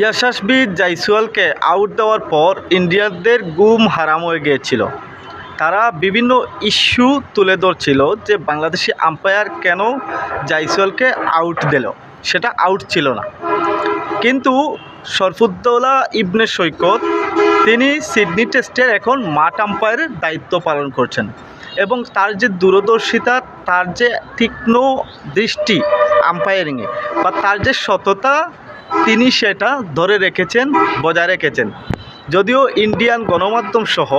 Yashasvi জাইসওয়ালকে out দেওয়ার পর ইন্ডিয়ানদের গুম হারাম হয়ে গিয়েছিল। তারা বিভিন্ন ইস্যু তুলে ধরছিল যে বাংলাদেশি আম্পায়ার কেন জাইসওয়ালকে আউট দিল, সেটা আউট ছিল না। কিন্তু শরফুদ্দৌলা ইবনে সৈকত, তিনি সিডনি টেস্টের এখন মাঠ আম্পায়ারের দায়িত্ব পালন করছেন এবং তার যে দূরদর্শিতা, তার যে তীক্ষ্ণ দৃষ্টি আম্পায়ারিংয়ে বা তার যে সততা তিনি সেটা ধরে রেখেছেন, বজায় রেখেছেন। যদিও ইন্ডিয়ান গণমাধ্যম সহ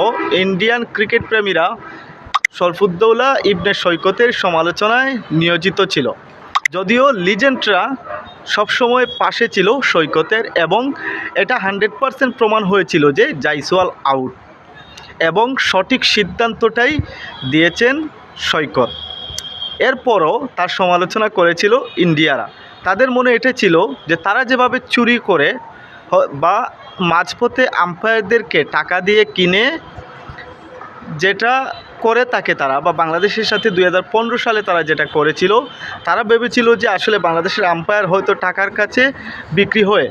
ইন্ডিয়ান ক্রিকেট প্রেমীরা শরফুদ্দৌলা ইবনে সৈকতের সমালোচনায় নিয়োজিত ছিল। যদিও লিজেন্ডরা সবসময় পাশে ছিল সৈকতের এবং এটা হান্ড্রেড পারসেন্ট প্রমাণ হয়েছিল যে জাইসওয়াল আউট এবং সঠিক সিদ্ধান্তটাই দিয়েছেন সৈকত। এরপরও তার সমালোচনা করেছিল ইন্ডিয়ারা। তাদের মনে এটা ছিল যে তারা যেভাবে চুরি করে বা মাঝপথে আম্পায়ারদেরকে টাকা দিয়ে কিনে যেটা করে থাকে তারা, বা বাংলাদেশের সাথে দু হাজার পনেরো সালে তারা যেটা করেছিল, তারা ভেবেছিল যে আসলে বাংলাদেশের আম্পায়ার হয়তো টাকার কাছে বিক্রি হয়ে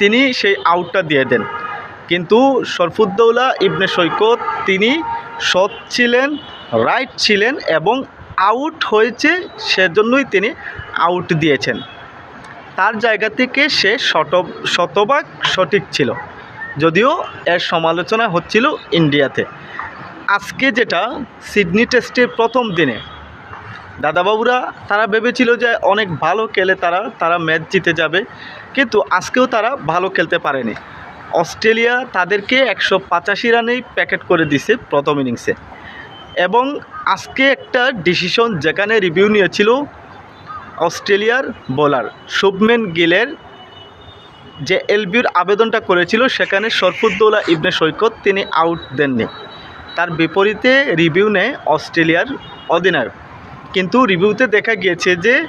তিনি সেই আউটটা দিয়ে দেন। কিন্তু শরফুদ্দৌলা, ইবনে সৈকত তিনি সৎ ছিলেন, রাইট ছিলেন এবং আউট হয়েছে সেজন্যই তিনি আউট দিয়েছেন। তার জায়গা থেকে সে শত, শতভাগ সঠিক ছিল। যদিও এর সমালোচনা হচ্ছিল ইন্ডিয়াতে। আজকে যেটা সিডনি টেস্টের প্রথম দিনে। দাদাবাবুরা, তারা ভেবেছিল যে অনেক ভালো খেলে তারা তারা ম্যাচ জিতে যাবে। কিন্তু আজকেও তারা ভালো খেলতে পারেনি। অস্ট্রেলিয়া তাদেরকে একশো পঁচাশি রানেই প্যাকেট করে দিছে প্রথম ইনিংসে। এবং আজকে একটা ডিসিশন যেখানে রিভিউ নিয়েছিল অস্ট্রেলিয়ার বোলার শুভমেন গিলের। যে এলবিউর আবেদনটা করেছিল, সেখানে শরফুদ্দৌলা ইবনে সৈকত তিনি আউট দেননি। তার বিপরীতে রিভিউ নেয় অস্ট্রেলিয়ার অধিনায়ক কিন্তু রিভিউতে দেখা গিয়েছে যে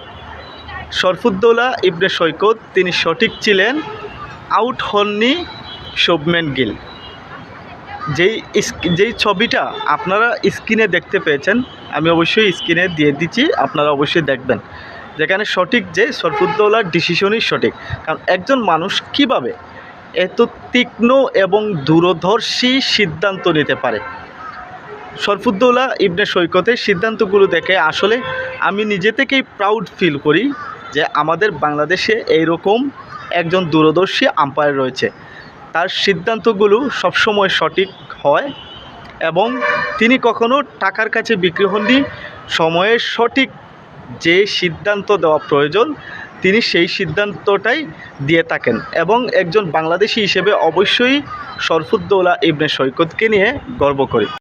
শরফুদ্দৌলা ইবনে সৈকত তিনি সঠিক ছিলেন আউট হননি শুভমেন গিল। যেই যেই ছবিটা আপনারা স্ক্রিনে দেখতে পেয়েছেন, আমি অবশ্যই স্ক্রিনে দিয়ে দিচ্ছি, আপনারা অবশ্যই দেখবেন। যেখানে সঠিক যে সরফুদ্দৌলার ডিসিশনই সঠিক। কারণ একজন মানুষ কীভাবে এত তীক্ষ্ণ এবং দূরদর্শী সিদ্ধান্ত নিতে পারে? শরফুদ্দৌলা ইবনে সৈকতের সিদ্ধান্তগুলো দেখে আসলে আমি নিজে থেকেই প্রাউড ফিল করি যে আমাদের বাংলাদেশে এইরকম একজন দূরদর্শী আম্পায়ার রয়েছে। তার সিদ্ধান্তগুলো সবসময় সঠিক হয় এবং তিনি কখনো টাকার কাছে বিক্রি হননি। সময়ের সঠিক যে সিদ্ধান্ত দেওয়া প্রয়োজন, তিনি সেই সিদ্ধান্তটাই দিয়ে থাকেন এবং একজন বাংলাদেশি হিসেবে অবশ্যই সরফুদ্দৌলা ইবনে সৈকতকে নিয়ে গর্ব করি।